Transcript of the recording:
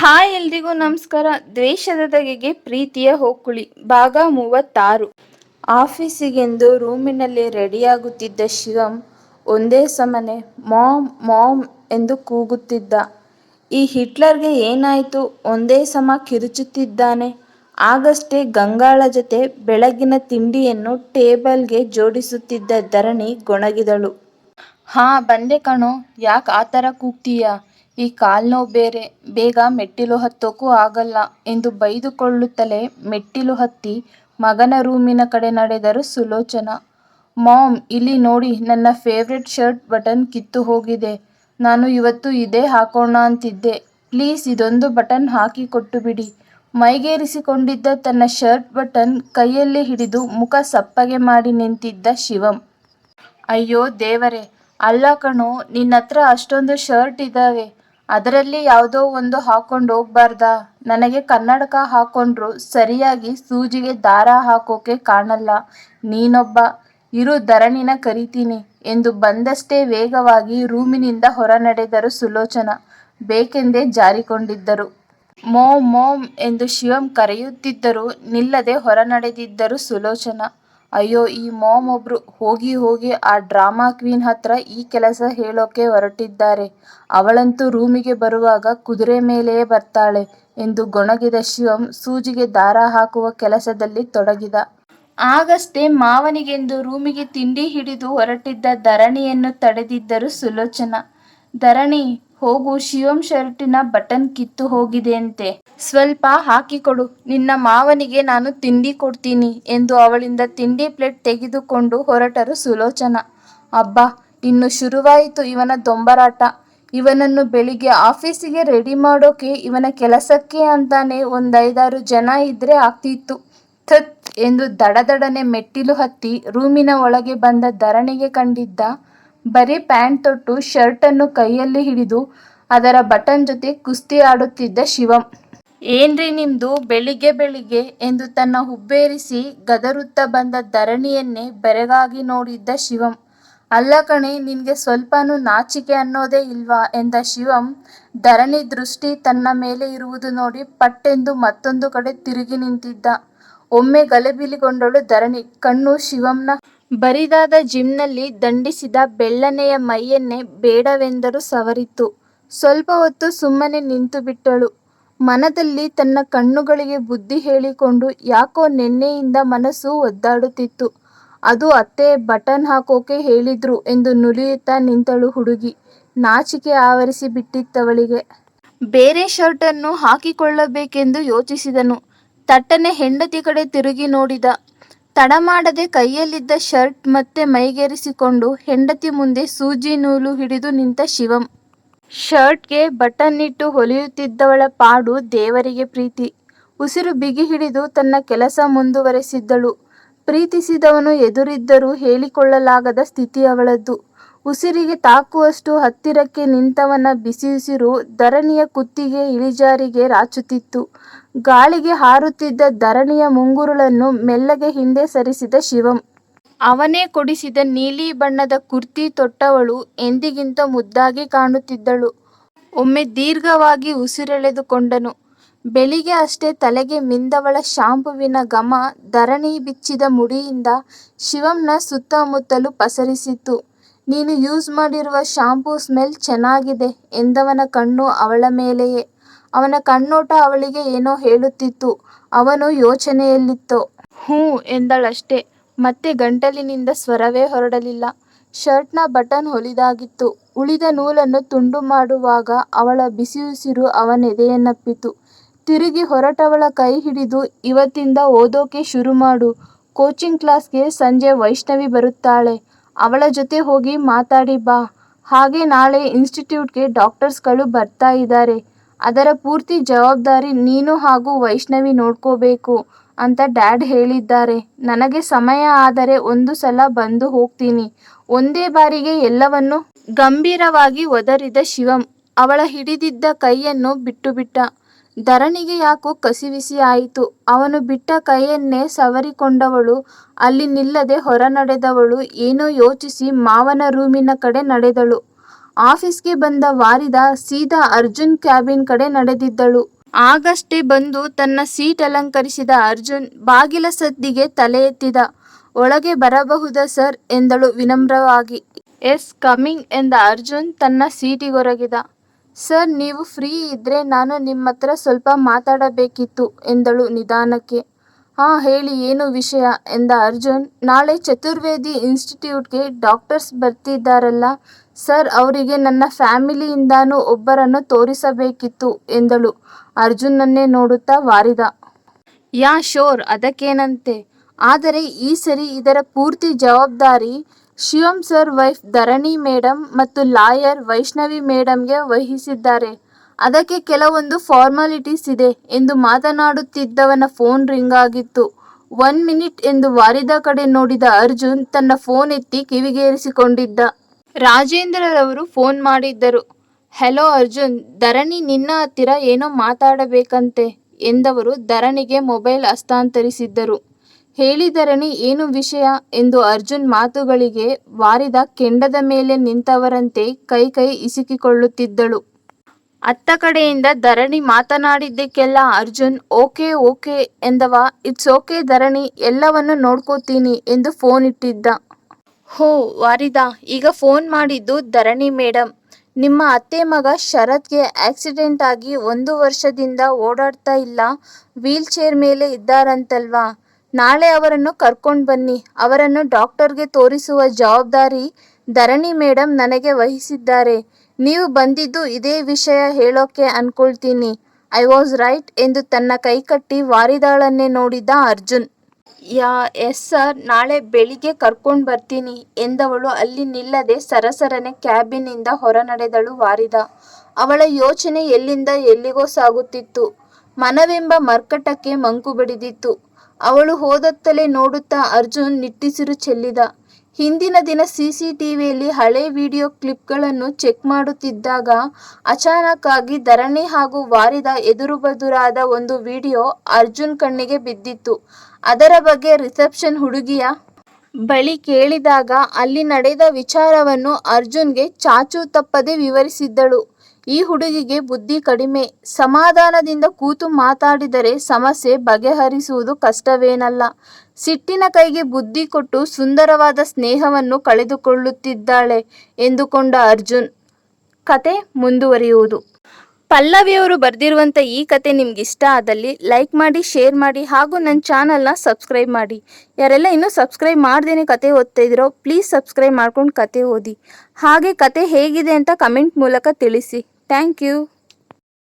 Hi ಎಲ್ರಿಗೂ ನಮಸ್ಕಾರ. ದ್ವೇಷದ ಬಗೆಗೆ ಪ್ರೀತಿಯ ಹೋಕುಳಿ. ಭಾಗ ಮೂವತ್ತಾರು. ಆಫೀಸಿಗೆಂದು ರೂಮಿನಲ್ಲಿ ರೆಡಿಯಾಗುತ್ತಿದ್ದ ಶಿವಂ ಒಂದೇ ಸಮನೆ ಮಾಮ್ ಮಾಮ್ ಎಂದು ಕೂಗುತ್ತಿದ್ದ. ಈ ಹಿಟ್ಲರ್ಗೆ ಏನಾಯಿತು? ಒಂದೇ ಸಮ ಕಿರುಚುತ್ತಿದ್ದಾನೆ. ಆಗಷ್ಟೇ ಗಂಗಾಳ ಜೊತೆ ಬೆಳಗಿನ ತಿಂಡಿಯನ್ನು ಟೇಬಲ್ಗೆ ಜೋಡಿಸುತ್ತಿದ್ದ ಧರಣಿ ಗೊಣಗಿದಳು. ಹಾ, ಬಂದೆ ಕಣೋ. ಯಾಕೆ ಆ ಥರ ಕೂಗ್ತೀಯಾ? ಈ ಕಾಲ್ನೋವು ಬೇರೆ, ಬೇಗ ಮೆಟ್ಟಿಲು ಹತ್ತೋಕ್ಕೂ ಆಗಲ್ಲ ಎಂದು ಬೈದುಕೊಳ್ಳುತ್ತಲೇ ಮೆಟ್ಟಿಲು ಹತ್ತಿ ಮಗನ ರೂಮಿನ ಕಡೆ ನಡೆದರು ಸುಲೋಚನಾ. ಮಾಮ್, ಇಲ್ಲಿ ನೋಡಿ, ನನ್ನ ಫೇವ್ರೆಟ್ ಶರ್ಟ್ ಬಟನ್ ಕಿತ್ತು ಹೋಗಿದೆ. ನಾನು ಇವತ್ತು ಇದೇ ಹಾಕೋಣ ಅಂತಿದ್ದೆ. ಪ್ಲೀಸ್ ಇದೊಂದು ಬಟನ್ ಹಾಕಿ ಕೊಟ್ಟು ಬಿಡಿ ಮೈಗೇರಿಸಿಕೊಂಡಿದ್ದ ತನ್ನ ಶರ್ಟ್ ಬಟನ್ ಕೈಯಲ್ಲಿ ಹಿಡಿದು ಮುಖ ಸಪ್ಪಗೆ ಮಾಡಿ ನಿಂತಿದ್ದ ಶಿವಂ. ಅಯ್ಯೋ ದೇವರೇ, ಅಲ್ಲ ಕಣೋ, ನಿನ್ನತ್ರ ಅಷ್ಟೊಂದು ಶರ್ಟ್ ಇದಾವೆ ಅದರಲ್ಲಿ ಯಾವುದೋ ಒಂದು ಹಾಕೊಂಡು ಹೋಗ್ಬಾರ್ದಾ? ನನಗೆ ಕನ್ನಡಕ ಹಾಕೊಂಡ್ರು ಸರಿಯಾಗಿ ಸೂಜಿಗೆ ದಾರ ಹಾಕೋಕೆ ಕಾಣಲ್ಲ. ನೀನೊಬ್ಬ ಇರು ಧರಣಿನ ಕರಿತೀನಿ ಎಂದು ಬಂದಷ್ಟೇ ವೇಗವಾಗಿ ರೂಮಿನಿಂದ ಹೊರ ನಡೆದರು ಸುಲೋಚನ. ಬೇಕೆಂದೇ ಜಾರಿಕೊಂಡಿದ್ದರು. ಮೋ ಮೋಮ್ ಎಂದು ಶಿವಂ ಕರೆಯುತ್ತಿದ್ದರೂ ನಿಲ್ಲದೆ ಹೊರ ನಡೆದಿದ್ದರು ಸುಲೋಚನಾ. ಅಯ್ಯೋ, ಈ ಮಾಮ್ ಒಬ್ರು ಹೋಗಿ ಹೋಗಿ ಆ ಡ್ರಾಮಾ ಕ್ವೀನ್ ಹತ್ರ ಈ ಕೆಲಸ ಹೇಳೋಕೆ ಹೊರಟಿದ್ದಾರೆ. ಅವಳಂತೂ ರೂಮಿಗೆ ಬರುವಾಗ ಕುದುರೆ ಮೇಲೆಯೇ ಬರ್ತಾಳೆ ಎಂದು ಗೊಣಗಿದ ಶಿವಂ ಸೂಜಿಗೆ ದಾರ ಹಾಕುವ ಕೆಲಸದಲ್ಲಿ ತೊಡಗಿದ. ಆಗಷ್ಟೇ ಮಾವನಿಗೆಂದು ರೂಮಿಗೆ ತಿಂಡಿ ಹಿಡಿದು ಹೊರಟಿದ್ದ ಧರಣಿಯನ್ನು ತಡೆದಿದ್ದರು ಸುಲೋಚನಾ. ಧರಣಿ ಹೋಗು, ಶಿವಂ ಶರ್ಟಿನ ಬಟನ್ ಕಿತ್ತು ಹೋಗಿದೆಯಂತೆ. ಸ್ವಲ್ಪ ಹಾಕಿಕೊಡು, ನಿನ್ನ ಮಾವನಿಗೆ ನಾನು ತಿಂಡಿ ಕೊಡ್ತೀನಿ ಎಂದು ಅವಳಿಂದ ತಿಂಡಿ ಪ್ಲೇಟ್ ತೆಗೆದುಕೊಂಡು ಹೊರಟರು ಸುಲೋಚನಾ. ಅಬ್ಬಾ, ಇನ್ನು ಶುರುವಾಯಿತು ಇವನ ದೊಂಬರಾಟ. ಇವನನ್ನು ಬೆಳಿಗ್ಗೆ ಆಫೀಸಿಗೆ ರೆಡಿ ಮಾಡೋಕೆ ಇವನ ಕೆಲಸಕ್ಕೆ ಅಂತಾನೆ ಒಂದೈದಾರು ಜನ ಇದ್ರೆ ಆಗ್ತಿತ್ತು. ಥತ್ ಎಂದು ದಡದಡನೆ ಮೆಟ್ಟಿಲು ಹತ್ತಿ ರೂಮಿನ ಒಳಗೆ ಬಂದ ಧರಣಿಗೆ ಕಂಡಿದ್ದ ಬರೀ ಪ್ಯಾಂಟ್ ತೊಟ್ಟು ಶರ್ಟನ್ನು ಕೈಯಲ್ಲಿ ಹಿಡಿದು ಅದರ ಬಟನ್ ಜೊತೆ ಕುಸ್ತಿ ಆಡುತ್ತಿದ್ದ ಶಿವಂ. ಏನ್ರಿ ನಿಮ್ದು ಬೆಳಿಗ್ಗೆ ಬೆಳಿಗ್ಗೆ ಎಂದು ತನ್ನ ಹುಬ್ಬೇರಿಸಿ ಗದರುತ್ತ ಬಂದ ಧರಣಿಯನ್ನೇ ಬೆರಗಾಗಿ ನೋಡಿದ್ದ ಶಿವಂ. ಅಲ್ಲ ಕಣೆ, ನಿನಗೆ ಸ್ವಲ್ಪನೂ ನಾಚಿಕೆ ಅನ್ನೋದೇ ಇಲ್ವಾ ಎಂದ ಶಿವಂ. ಧರಣಿ ದೃಷ್ಟಿ ತನ್ನ ಮೇಲೆ ಇರುವುದು ನೋಡಿ ಪಟ್ಟೆಂದು ಮತ್ತೊಂದು ಕಡೆ ತಿರುಗಿ ನಿಂತಿದ್ದ. ಒಮ್ಮೆ ಗಲೆಬಿಲಿಗೊಂಡಳು ಧರಣಿ. ಕಣ್ಣು ಶಿವಂನ ಬರಿದಾದ ಜಿಮ್ನಲ್ಲಿ ದಂಡಿಸಿದ ಬೆಳ್ಳನೆಯ ಮೈಯನ್ನೇ ಬೇಡವೆಂದರೂ ಸವರಿತು ಸ್ವಲ್ಪ ಹೊತ್ತು ಸುಮ್ಮನೆ ನಿಂತು ಬಿಟ್ಟಳು. ಮನದಲ್ಲಿ ತನ್ನ ಕಣ್ಣುಗಳಿಗೆ ಬುದ್ಧಿ ಹೇಳಿಕೊಂಡು ಯಾಕೋ ನೆನ್ನೆಯಿಂದ ಮನಸ್ಸು ಒದ್ದಾಡುತ್ತಿತ್ತು. ಅದು ಅತ್ತೆ ಬಟನ್ ಹಾಕೋಕೆ ಹೇಳಿದ್ರು ಎಂದು ನುಲಿಯುತ್ತಾ ನಿಂತಳು ಹುಡುಗಿ. ನಾಚಿಕೆ ಆವರಿಸಿ ಬಿಟ್ಟಿತ್ತವಳಿಗೆ. ಬೇರೆ ಶರ್ಟನ್ನು ಹಾಕಿಕೊಳ್ಳಬೇಕೆಂದು ಯೋಚಿಸಿದನು. ತಟ್ಟನೆ ಹೆಂಡತಿ ಕಡೆ ತಿರುಗಿ ನೋಡಿದ. ತಡ ಮಾಡದೆ ಕೈಯಲ್ಲಿದ್ದ ಶರ್ಟ್ ಮತ್ತೆ ಮೈಗೇರಿಸಿಕೊಂಡು ಹೆಂಡತಿ ಮುಂದೆ ಸೂಜಿ ನೂಲು ಹಿಡಿದು ನಿಂತ ಶಿವಂ. ಶರ್ಟ್ಗೆ ಬಟನ್ ಇಟ್ಟು ಹೊಲಿಯುತ್ತಿದ್ದವಳ ಪಾಡು ದೇವರಿಗೆ ಪ್ರೀತಿ. ಉಸಿರು ಬಿಗಿ ಹಿಡಿದು ತನ್ನ ಕೆಲಸ ಮುಂದುವರೆಸಿದ್ದಳು. ಪ್ರೀತಿಸಿದವನು ಎದುರಿದ್ದರೂ ಹೇಳಿಕೊಳ್ಳಲಾಗದ ಸ್ಥಿತಿ ಅವಳದ್ದು. ಉಸಿರಿಗೆ ತಾಕುವಷ್ಟು ಹತ್ತಿರಕ್ಕೆ ನಿಂತವನ ಬಿಸಿಯುಸಿರು ಧರಣಿಯ ಕುತ್ತಿಗೆ ಇಳಿಜಾರಿಗೆ ರಾಚುತ್ತಿತ್ತು. ಗಾಳಿಗೆ ಹಾರುತ್ತಿದ್ದ ಧರಣಿಯ ಮುಂಗುರುಳನ್ನು ಮೆಲ್ಲಗೆ ಹಿಂದೆ ಸರಿಸಿದ ಶಿವಂ. ಅವನೇ ಕೊಡಿಸಿದ ನೀಲಿ ಬಣ್ಣದ ಕುರ್ತಿ ತೊಟ್ಟವಳು ಎಂದಿಗಿಂತ ಮುದ್ದಾಗಿ ಕಾಣುತ್ತಿದ್ದಳು. ಒಮ್ಮೆ ದೀರ್ಘವಾಗಿ ಉಸಿರೆಳೆದುಕೊಂಡನು. ಬೆಳಿಗ್ಗೆ ಅಷ್ಟೇ ತಲೆಗೆ ಮಿಂದವಳ ಶಾಂಪುವಿನ ಘಮ ಧರಣಿ ಬಿಚ್ಚಿದ ಮುಡಿಯಿಂದ ಶಿವಂನ ಸುತ್ತಮುತ್ತಲು ಪಸರಿಸಿತು ನೀನು ಯೂಸ್ ಮಾಡಿರುವ ಶಾಂಪೂ ಸ್ಮೆಲ್ ಚೆನ್ನಾಗಿದೆ ಎಂದವನ ಕಣ್ಣು ಅವಳ ಮೇಲೆಯೇ. ಅವನ ಕಣ್ಣೋಟ ಅವಳಿಗೆ ಏನೋ ಹೇಳುತ್ತಿತ್ತು, ಅವನು ಯೋಚನೆಯಲ್ಲಿತ್ತು. ಹ್ಞೂ ಎಂದಳಷ್ಟೇ, ಮತ್ತೆ ಗಂಟಲಿನಿಂದ ಸ್ವರವೇ ಹೊರಡಲಿಲ್ಲ. ಶರ್ಟ್ನ ಬಟನ್ ಹೊಲಿದಾಗಿತ್ತು. ಉಳಿದ ನೂಲನ್ನು ತುಂಡು ಮಾಡುವಾಗ ಅವಳ ಬಿಸಿಯುಸಿರು ಅವನೆದೆಯನ್ನಪ್ಪಿತು ತಿರುಗಿ ಹೊರಟವಳ ಕೈ ಹಿಡಿದು ಇವತ್ತಿಂದ ಓದೋಕೆ ಶುರು ಮಾಡು. ಕೋಚಿಂಗ್ ಕ್ಲಾಸ್ಗೆ ಸಂಜೆ ವೈಷ್ಣವಿ ಬರುತ್ತಾಳೆ. ಅವಳ ಜೊತೆ ಹೋಗಿ ಮಾತಾಡಿ ಬಾ. ಹಾಗೆ ನಾಳೆ ಇನ್ಸ್ಟಿಟ್ಯೂಟ್ಗೆ ಡಾಕ್ಟರ್ಸ್ಗಳು ಬರ್ತಾ ಇದ್ದಾರೆ. ಅದರ ಪೂರ್ತಿ ಜವಾಬ್ದಾರಿ ನೀನು ಹಾಗೂ ವೈಷ್ಣವಿ ನೋಡ್ಕೋಬೇಕು ಅಂತ ಡ್ಯಾಡ್ ಹೇಳಿದ್ದಾರೆ. ನನಗೆ ಸಮಯ ಆದರೆ ಒಂದು ಸಲ ಬಂದು ಹೋಗ್ತೀನಿ. ಒಂದೇ ಬಾರಿಗೆ ಎಲ್ಲವನ್ನು ಗಂಭೀರವಾಗಿ ಒದರಿದ ಶಿವಂ ಅವಳ ಹಿಡಿದಿದ್ದ ಕೈಯನ್ನು ಬಿಟ್ಟು ಬಿಟ್ಟ ಧರಣಿಗೆ ಯಾಕೋ ಕಸಿವಿಸಿ ಆಯಿತು. ಅವನು ಬಿಟ್ಟ ಕೈಯನ್ನೇ ಸವರಿಕೊಂಡವಳು, ಅಲ್ಲಿ ನಿಲ್ಲದೆ ಹೊರ ನಡೆದವಳು ಏನೋ ಯೋಚಿಸಿ ಮಾವನ ರೂಮಿನ ಕಡೆ ನಡೆದಳು. ಆಫೀಸ್ಗೆ ಬಂದ ವಾರಿದ ಸೀದಾ ಅರ್ಜುನ್ ಕ್ಯಾಬಿನ್ ಕಡೆ ನಡೆದಿದ್ದಳು. ಆಗಷ್ಟೇ ಬಂದು ತನ್ನ ಸೀಟ್ ಅಲಂಕರಿಸಿದ ಅರ್ಜುನ್ ಬಾಗಿಲ ಸದ್ದಿಗೆ ತಲೆ ಎತ್ತಿದ. ಒಳಗೆ ಬರಬಹುದ ಸರ್? ಎಂದಳು ವಿನಮ್ರವಾಗಿ. ಎಸ್, ಕಮಿಂಗ್ ಎಂದ ಅರ್ಜುನ್ ತನ್ನ ಸೀಟಿಗೊರಗಿದ. ಸರ್, ನೀವು ಫ್ರೀ ಇದ್ರೆ ನಾನು ನಿಮ್ಮ ಹತ್ರ ಸ್ವಲ್ಪ ಮಾತಾಡಬೇಕಿತ್ತು ಎಂದಳು ನಿಧಾನಕ್ಕೆ. ಹಾ, ಹೇಳಿ, ಏನು ವಿಷಯ? ಎಂದ ಅರ್ಜುನ್. ನಾಳೆ ಚತುರ್ವೇದಿ ಇನ್ಸ್ಟಿಟ್ಯೂಟ್ಗೆ ಡಾಕ್ಟರ್ಸ್ ಬರ್ತಿದ್ದಾರಲ್ಲ. ಸರ್, ಅವರಿಗೆ ನನ್ನ ಫ್ಯಾಮಿಲಿಯಿಂದಾನೂ ಒಬ್ಬರನ್ನು ತೋರಿಸಬೇಕಿತ್ತು ಎಂದಳು ಅರ್ಜುನನ್ನೇ ನೋಡುತ್ತಾ ವಾರಿದ. Yeah sure ಅದಕ್ಕೇನಂತೆ? ಆದರೆ ಈ ಸರಿ ಇದರ ಪೂರ್ತಿ ಜವಾಬ್ದಾರಿ Shivam sir wife Dharani madam ಮತ್ತು ಲಾಯರ್ ವೈಷ್ಣವಿ ಮೇಡಮ್ಗೆ ವಹಿಸಿದ್ದಾರೆ. ಅದಕ್ಕೆ ಕೆಲವೊಂದು ಫಾರ್ಮಾಲಿಟೀಸ್ ಇದೆ ಎಂದು ಮಾತನಾಡುತ್ತಿದ್ದವನ ಫೋನ್ ರಿಂಗ್ ಆಗಿತ್ತು. ಒನ್ ಮಿನಿಟ್ ಎಂದು ವಾರಿದ ಕಡೆ ನೋಡಿದ ಅರ್ಜುನ್ ತನ್ನ ಫೋನ್ ಎತ್ತಿ ಕಿವಿಗೇರಿಸಿಕೊಂಡಿದ್ದ. ರಾಜೇಂದ್ರರವರು ಫೋನ್ ಮಾಡಿದ್ದರು. ಹೆಲೋ ಅರ್ಜುನ್, ಧರಣಿ ನಿನ್ನ ಹತ್ತಿರ ಏನೋ ಮಾತಾಡಬೇಕಂತೆ ಎಂದವರು ಧರಣಿಗೆ ಮೊಬೈಲ್ ಹಸ್ತಾಂತರಿಸಿದ್ದರು. ಹೇಳಿ ಧರಣಿ ಏನು ವಿಷಯ ಎಂದು ಅರ್ಜುನ್ ಮಾತುಗಳಿಗೆ ವಾರಿದ ಕೆಂಡದ ಮೇಲೆ ನಿಂತವರಂತೆ ಕೈ ಕೈ ಇಸುಕಿಕೊಳ್ಳುತ್ತಿದ್ದಳು. ಅತ್ತ ಕಡೆಯಿಂದ ಧರಣಿ ಮಾತನಾಡಿದ್ದಕ್ಕೆಲ್ಲ ಅರ್ಜುನ್, ಓಕೆ ಓಕೆ ಎಂದವ. ಇಟ್ಸ್ ಓಕೆ ಧರಣಿ, ಎಲ್ಲವನ್ನು ನೋಡ್ಕೋತೀನಿ ಎಂದು ಫೋನ್ ಇಟ್ಟಿದ್ದ. ಹೋ, ವಾರಿದಾ, ಈಗ ಫೋನ್ ಮಾಡಿದ್ದು ಧರಣಿ ಮೇಡಮ್ ನಿಮ್ಮ ಅತ್ತೆ ಮಗ ಶರತ್ಗೆ ಆಕ್ಸಿಡೆಂಟ್ ಆಗಿ ಒಂದು ವರ್ಷದಿಂದ ಓಡಾಡ್ತಾ ಇಲ್ಲ. ವೀಲ್ ಚೇರ್ ಮೇಲೆ ಇದ್ದಾರಂತಲ್ವಾ? ನಾಳೆ ಅವರನ್ನು ಕರ್ಕೊಂಡು ಬನ್ನಿ. ಅವರನ್ನು ಡಾಕ್ಟರ್ಗೆ ತೋರಿಸುವ ಜವಾಬ್ದಾರಿ ಧರಣಿ ಮೇಡಮ್ ನನಗೆ ವಹಿಸಿದ್ದಾರೆ. ನೀವು ಬಂದಿದ್ದು ಇದೇ ವಿಷಯ ಹೇಳೋಕೆ ಅನ್ಕೊಳ್ತೀನಿ. ಐ ವಾಸ್ ರೈಟ್ ಎಂದು ತನ್ನ ಕೈಕಟ್ಟಿ ವಾರಿದಾಳನ್ನೇ ನೋಡಿದ ಅರ್ಜುನ್. ಯಾ, ಎಸ್ ಸರ್, ನಾಳೆ ಬೆಳಿಗ್ಗೆ ಕರ್ಕೊಂಡು ಬರ್ತೀನಿ ಎಂದವಳು ಅಲ್ಲಿ ನಿಲ್ಲದೆ ಸರಸರನೆ ಕ್ಯಾಬಿನಿಂದ ಹೊರನಡೆದಳು ವಾರಿದ. ಅವಳ ಯೋಚನೆ ಎಲ್ಲಿಂದ ಎಲ್ಲಿಗೋ ಸಾಗುತ್ತಿತ್ತು. ಮನವೆಂಬ ಮರ್ಕಟಕ್ಕೆ ಮಂಕು ಬಡಿದಿತ್ತು. ಅವಳು ಹೋದತ್ತಲೇ ನೋಡುತ್ತಾ ಅರ್ಜುನ್ ನಿಟ್ಟಿಸಿರು ಚೆಲ್ಲಿದ. ಹಿಂದಿನ ದಿನ ಸಿಸಿಟಿವಿಯಲ್ಲಿ ಹಳೆ ವಿಡಿಯೋ ಕ್ಲಿಪ್ಗಳನ್ನು ಚೆಕ್ ಮಾಡುತ್ತಿದ್ದಾಗ ಅಚಾನಕ್ ಆಗಿ ಧರಣಿ ಹಾಗೂ ವಾರಿದ ಎದುರು ಬದುರಾದ ಒಂದು ವಿಡಿಯೋ ಅರ್ಜುನ್ ಕಣ್ಣಿಗೆ ಬಿದ್ದಿತ್ತು. ಅದರ ಬಗ್ಗೆ ರಿಸೆಪ್ಷನ್ ಹುಡುಗಿಯ ಬಳಿ ಕೇಳಿದಾಗ ಅಲ್ಲಿ ನಡೆದ ವಿಚಾರವನ್ನು ಅರ್ಜುನ್ಗೆ ಚಾಚೂ ತಪ್ಪದೆ ವಿವರಿಸಿದ್ದಳು. ಈ ಹುಡುಗಿಗೆ ಬುದ್ಧಿ ಕಡಿಮೆ. ಸಮಾಧಾನದಿಂದ ಕೂತು ಮಾತಾಡಿದರೆ ಸಮಸ್ಯೆ ಬಗೆಹರಿಸುವುದು ಕಷ್ಟವೇನಲ್ಲ. ಸಿಟ್ಟಿನ ಕೈಗೆ ಬುದ್ಧಿ ಕೊಟ್ಟು ಸುಂದರವಾದ ಸ್ನೇಹವನ್ನು ಕಳೆದುಕೊಳ್ಳುತ್ತಿದ್ದಾಳೆ ಎಂದುಕೊಂಡ ಅರ್ಜುನ್. ಕತೆ ಮುಂದುವರಿಯುವುದು. ಪಲ್ಲವಿಯವರು ಬರೆದಿರುವಂಥ ಈ ಕತೆ ನಿಮ್ಗೆ ಇಷ್ಟ ಆದಲ್ಲಿ ಲೈಕ್ ಮಾಡಿ, ಶೇರ್ ಮಾಡಿ ಹಾಗೂ ನನ್ನ ಚಾನಲ್ನ ಸಬ್ಸ್ಕ್ರೈಬ್ ಮಾಡಿ. ಯಾರೆಲ್ಲ ಇನ್ನೂ ಸಬ್ಸ್ಕ್ರೈಬ್ ಮಾಡ್ದೇನೆ ಕತೆ ಓದ್ತಾ ಪ್ಲೀಸ್ ಸಬ್ಸ್ಕ್ರೈಬ್ ಮಾಡ್ಕೊಂಡು ಕತೆ ಓದಿ. ಹಾಗೆ ಕತೆ ಹೇಗಿದೆ ಅಂತ ಕಮೆಂಟ್ ಮೂಲಕ ತಿಳಿಸಿ. Thank you